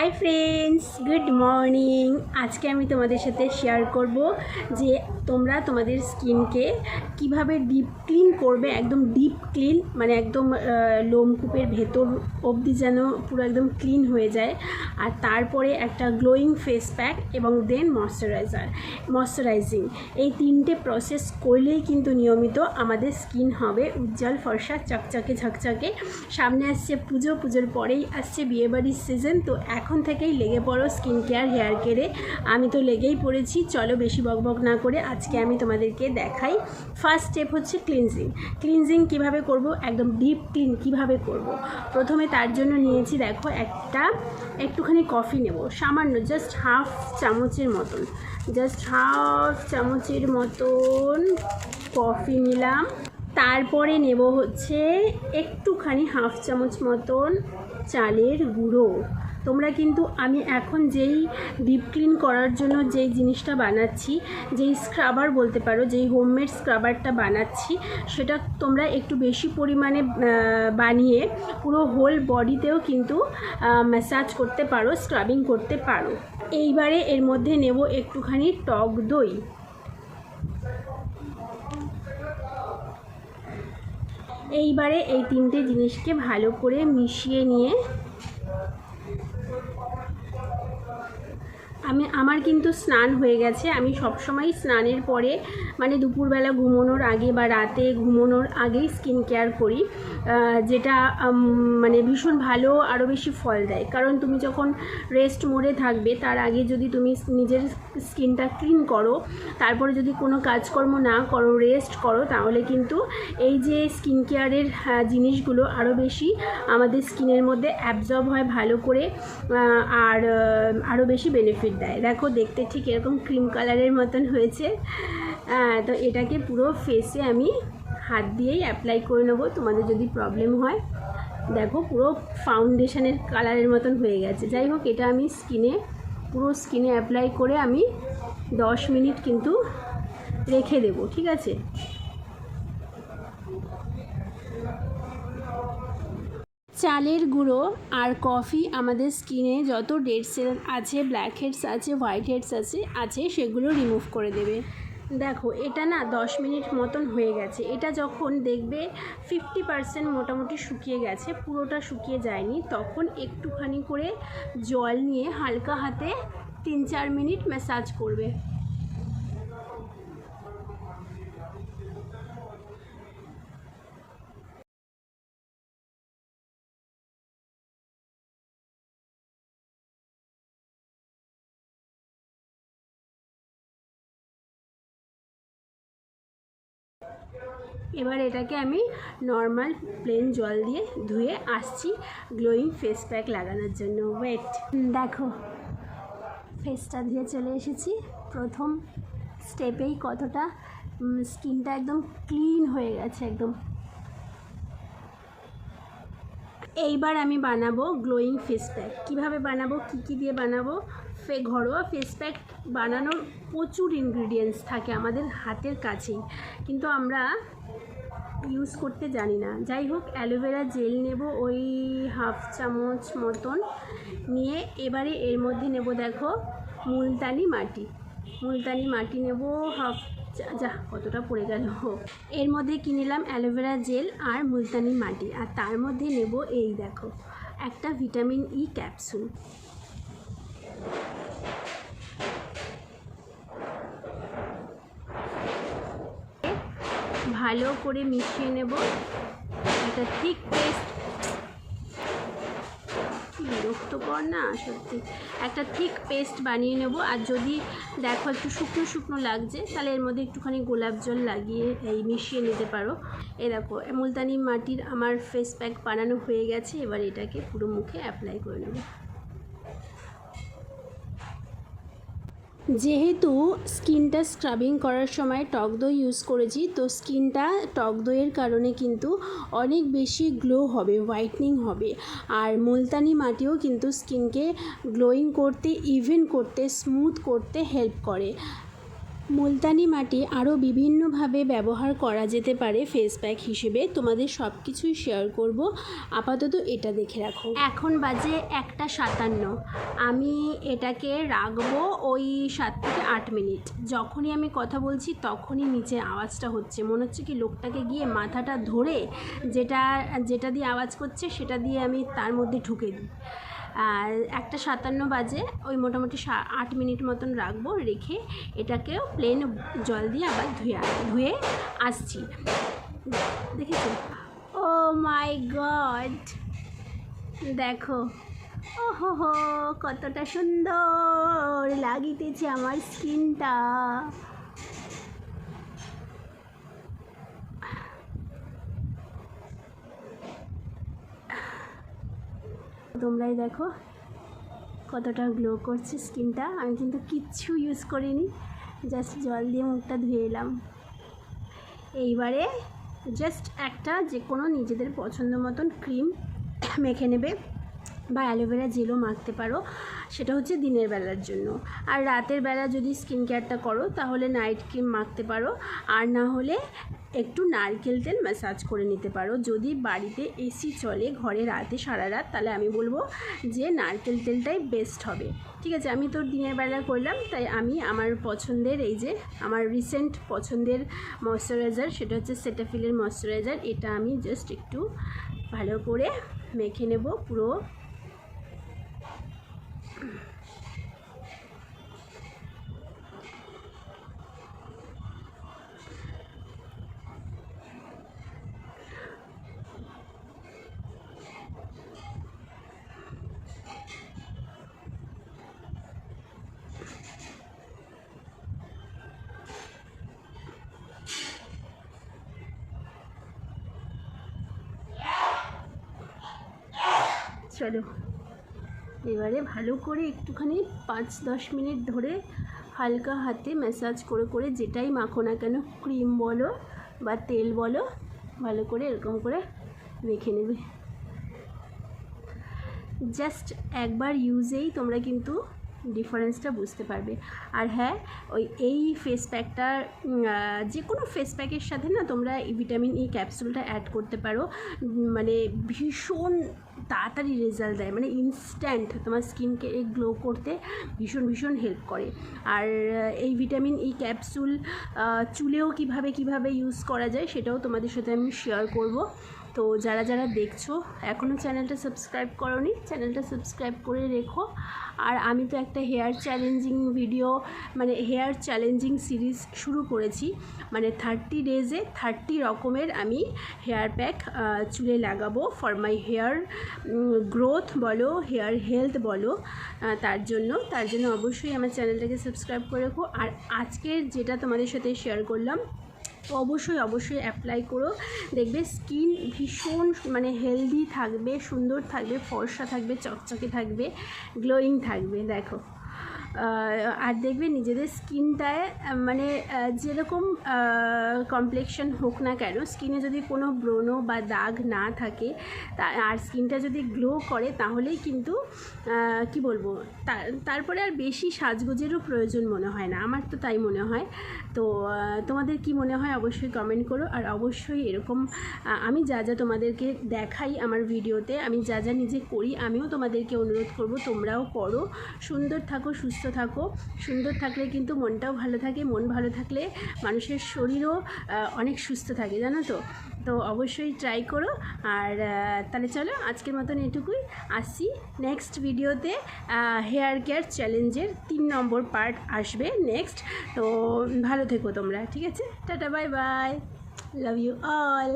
Hi friends good morning আজকে আমি তোমাদের সাথে শেয়ার করব যে তোমরা তোমাদের স্কিনকে কীভাবে ডিপ ক্লিন করবে, একদম ডিপ ক্লিন মানে একদম লোমকূপের ভেতর অবধি যেন পুরো একদম ক্লিন হয়ে যায়। আর তারপরে একটা গ্লোয়িং ফেস প্যাক এবং দেন ময়শ্চারাইজার ময়শ্চারাইজিং এই তিনটে প্রসেস করলেই কিন্তু নিয়মিত আমাদের স্কিন হবে উজ্জ্বল, ফর্সা, চকচকে, ঝকচকে। সামনে আসছে পুজো, পুজোর পরেই আসছে বিয়েবাড়ির সিজন তো এখন থেকেই লেগে পড়ো স্কিন কেয়ার হেয়ার কেয়ারে আমি তো লেগেই পড়েছি, চলো বেশি বকবক না করে আজকে আমি তোমাদেরকে দেখাই। ফার্স্ট স্টেপ হচ্ছে ক্লিনজিং ক্লিনজিং কীভাবে করব? একদম ডিপ ক্লিন কীভাবে করব? প্রথমে তার জন্য নিয়েছি, দেখো, একটা, একটুখানি কফি নেব। সামান্য জাস্ট হাফ চামচের মতন। জাস্ট হাফ চামচের মতন কফি নিলাম। তারপরে নেব হচ্ছে একটুখানি হাফ চামচ মতন চালের গুঁড়ো। তোমরা কিন্তু আমি এখন যেই ডিপ ক্লিন করার জন্য যেই জিনিসটা বানাচ্ছি, যেই স্ক্রাবার বলতে পারো, যেই হোমমেড স্ক্রাবারটা বানাচ্ছি, সেটা তোমরা একটু বেশি পরিমাণে বানিয়ে পুরো হোল বডিতেও কিন্তু ম্যাসাজ করতে পারো স্ক্রাবিং করতে পারো। এইবারে এর মধ্যে নেব একটুখানি টক দই। এইবারে এই তিনটে জিনিসকে ভালো করে মিশিয়ে নিয়ে আমি, আমার কিন্তু স্নান হয়ে গেছে। আমি সবসময় স্নানের পরে মানে দুপুরবেলা ঘুমোনোর আগে বা রাতে ঘুমোনোর আগেই স্কিন কেয়ার করি যেটা মানে ভীষণ ভালো আরও বেশি ফল দেয়। কারণ তুমি যখন রেস্ট মোডে থাকবে, তার আগে যদি তুমি নিজের স্কিনটা ক্লিন করো, তারপরে যদি কোনো কাজকর্ম না করো রেস্ট করো, তাহলে কিন্তু এই যে স্কিন কেয়ারের জিনিসগুলো আরও বেশি আমাদের স্কিনের মধ্যে অ্যাবজর্ব হয় ভালো করে আর আরও বেশি বেনিফিট দেয়। দেখো, দেখতে ঠিক এরকম ক্রিম কালারের মতন হয়েছে। তো এটাকে পুরো ফেসে আমি হাত দিয়েই অ্যাপ্লাই করে নেব। তোমাদের যদি প্রবলেম হয়, দেখো, পুরো ফাউন্ডেশনের কালারের মতন হয়ে গেছে। যাই হোক, এটা আমি স্কিনে পুরো স্কিনে অ্যাপ্লাই করে আমি দশ মিনিট কিন্তু রেখে দেবো, ঠিক আছে? চালের গুঁড়ো আর কফি আমাদের স্কিনে যত ডেড সেল আছে ব্ল্যাক হেডস আছে হোয়াইট হেডস আছে আছে, সেগুলো রিমুভ করে দেবে। দেখো, এটা না দশ মিনিট মতন হয়ে গেছে। এটা যখন দেখবে ফিফটি পার্সেন্ট মোটামুটি শুকিয়ে গেছে, পুরোটা শুকিয়ে যায়নি, তখন একটুখানি করে জল নিয়ে হালকা হাতে তিন চার মিনিট ম্যাসাজ করবে। এবার এটাকে আমি নর্মাল প্লেন জল দিয়ে ধুয়ে আসছি গ্লোয়িং ফেস প্যাক লাগানোর জন্য। ওয়েট দেখো ফেসটা ধুয়ে চলে এসেছি। প্রথম স্টেপেই কতটা স্কিনটা একদম ক্লিন হয়ে গেছে একদম। এইবার আমি বানাবো গ্লোয়িং ফেস প্যাক কীভাবে বানাবো, কী কী দিয়ে বানাবো ফে ঘরোয়া ফেস প্যাক বানানোর প্রচুর ইনগ্রিডিয়েন্টস থাকে আমাদের হাতের কাছেই। কিন্তু আমরা ইউজ করতে জানি না। যাই হোক অ্যালোভেরা জেল নেব ওই হাফ চামচ মতন নিয়ে এবারে এর মধ্যে নেব দেখো মুলতানি মাটি। মুলতানি মাটি নেব হাফ যা, কতটা পড়ে গেল। এর মধ্যে কি নিলাম? অ্যালোভেরা জেল আর মুলতানি মাটি। আর তার মধ্যে নেব এই দেখো, একটা ভিটামিন ই ক্যাপসুল ভালো করে মিশিয়ে নেব। একটা থিক পেস্ট বিরক্তকর না, সত্যি। একটা থিক পেস্ট বানিয়ে নেব। আর যদি দেখো একটু শুকনো শুকনো লাগছে, তাহলে এর মধ্যে একটুখানি গোলাপ জল লাগিয়ে এই মিশিয়ে নিতে পারো। এ দেখো, মুলতানি মাটির আমার ফেস প্যাক বানানো হয়ে গেছে। এবার এটাকে পুরো মুখে অ্যাপ্লাই করে নেব। যেহেতু স্কিনটা স্ক্রাবিং করার সময় টক দই ইউজ করেছি, তো স্কিনটা টক দইয়ের কারণে কিন্তু অনেক বেশি গ্লো হবে হোয়াইটনিং হবে। আর মুলতানি মাটিও কিন্তু স্কিনকে গ্লোয়িং করতে ইভেন করতে স্মুথ করতে হেল্প করে। মুলতানি মাটি আরও বিভিন্নভাবে ব্যবহার করা যেতে পারে ফেস প্যাক হিসেবে। তোমাদের সব কিছুই শেয়ার করব। আপাতত এটা দেখে রাখো। এখন বাজে একটা সাতান্ন। আমি এটাকে রাখব ওই সাত থেকে আট মিনিট। যখনই আমি কথা বলছি তখনই নিচে আওয়াজটা হচ্ছে। মনে হচ্ছে কি লোকটাকে গিয়ে মাথাটা ধরে যেটা যেটা দিয়ে আওয়াজ করছে সেটা দিয়ে আমি তার মধ্যে ঢুকে দিই। একটা সাতান্ন বাজে, ওই মোটামুটি আট মিনিট মতন রাখব, রেখে এটাকেও প্লেন জল দিয়ে আবার ধুয়ে ধুয়ে আসছি। দেখেছ? ও মাই গড দেখো। ও হো হো কতটা সুন্দর লাগিতেছে আমার স্কিনটা। তোমরাই দেখো কতটা গ্লো করছে স্কিনটা। আমি কিন্তু কিচ্ছু ইউজ করিনি জাস্ট জল দিয়ে মুখটা ধুয়ে এলাম। এইবারে জাস্ট একটা যে কোনো নিজেদের পছন্দ মতন ক্রিম মেখে নেবে। বা অ্যালোভেরা জেলও মাখতে পারো। সেটা হচ্ছে দিনের বেলার জন্য। আর রাতের বেলা যদি স্কিন কেয়ারটা করো, তাহলে নাইট ক্রিম মাখতে পারো। আর না হলে একটু নারকেল তেল ম্যাসাজ করে নিতে পারো। যদি বাড়িতে এসি চলে, ঘরে রাতে সারা রাত, তাহলে আমি বলব যে নারকেল তেলটাই বেস্ট হবে। ঠিক আছে, আমি তো দিনের বেলা করলাম, তাই আমি আমার পছন্দের এই যে, আমার রিসেন্ট পছন্দের ময়শ্চারাইজার সেটা হচ্ছে সেটাফিলের ময়শ্চারাইজার এটা আমি জাস্ট একটু ভালো করে মেখে নেব পুরো চলো। এবারে ভালো করে একটুখানি পাঁচ দশ মিনিট ধরে হালকা হাতে ম্যাসাজ করে করে যেটাই মাখো না কেন ক্রিম বলো বা তেল বলো, ভালো করে এরকম করে মেখে নেবে। জাস্ট একবার ইউজেই তোমরা কিন্তু ডিফারেন্সটা বুঝতে পারবে। আর হ্যাঁ ওই এই ফেস প্যাকটার যে কোনো ফেস প্যাকের সাথে না তোমরা এই ভিটামিন ই ক্যাপসুলটা অ্যাড করতে পারো। মানে ভীষণ তাড়াতাড়ি রেজাল্ট দেয়। মানে ইনস্ট্যান্ট তোমার স্কিনকে গ্লো করতে ভীষণ ভীষণ হেল্প করে। আর এই ভিটামিন ই ক্যাপসুল চুলেও কীভাবে কীভাবে ইউজ করা যায় সেটাও তোমাদের সাথে আমি শেয়ার করব। তো যারা যারা দেখছ এখনও চ্যানেলটা সাবস্ক্রাইব করনি, চ্যানেলটা সাবস্ক্রাইব করে রেখো। আর আমি তো একটা হেয়ার চ্যালেঞ্জিং ভিডিও মানে হেয়ার চ্যালেঞ্জিং সিরিজ শুরু করেছি। মানে থার্টি ডেজে থার্টি রকমের আমি হেয়ার প্যাক চুলে লাগাবো ফর মাই হেয়ার গ্রোথ বলো হেয়ার হেলথ বলো তার জন্য। তার জন্য অবশ্যই আমার চ্যানেলটাকে সাবস্ক্রাইব করে রেখো। আর আজকের যেটা তোমাদের সাথে শেয়ার করলাম অবশ্যই অবশ্যই অ্যাপ্লাই করো। দেখবে স্কিন ভীষণ মানে হেলদি থাকবে, সুন্দর থাকবে, ফর্সা থাকবে, চকচকে থাকবে গ্লোয়িং থাকবে, দেখো। আর দেখবে নিজেদের স্কিনটায় মানে যেরকম কমপ্লেকশন হোক না কেন, স্কিনে যদি কোনো ব্রণ বা দাগ না থাকে আর স্কিনটা যদি গ্লো করে, তাহলেই কিন্তু কি বলব তারপরে আর বেশি সাজগোজেরও প্রয়োজন মনে হয় না। আমার তো তাই মনে হয়। তো তোমাদের কি মনে হয় অবশ্যই কমেন্ট করো। আর অবশ্যই এরকম আমি যা যা তোমাদেরকে দেখাই আমার ভিডিওতে আমি যা যা নিজে করি, আমিও তোমাদেরকে অনুরোধ করব, তোমরাও করো। সুন্দর থাকো, সুস্থ থাকো, সুন্দর থাকলে কিন্তু মনটাও ভালো থাকে, মন ভালো থাকলে মানুষের শরীরও অনেক সুস্থ থাকে, জানো তো? তো অবশ্যই ট্রাই করো আর তাহলে চলো আজকের মতন এটুকুই। আসছি নেক্সট ভিডিওতে হেয়ার কেয়ার চ্যালেঞ্জের তিন নম্বর পার্ট আসবে নেক্সট তো ভালো থেকো তোমরা, ঠিক আছে? Tata bye bye love you all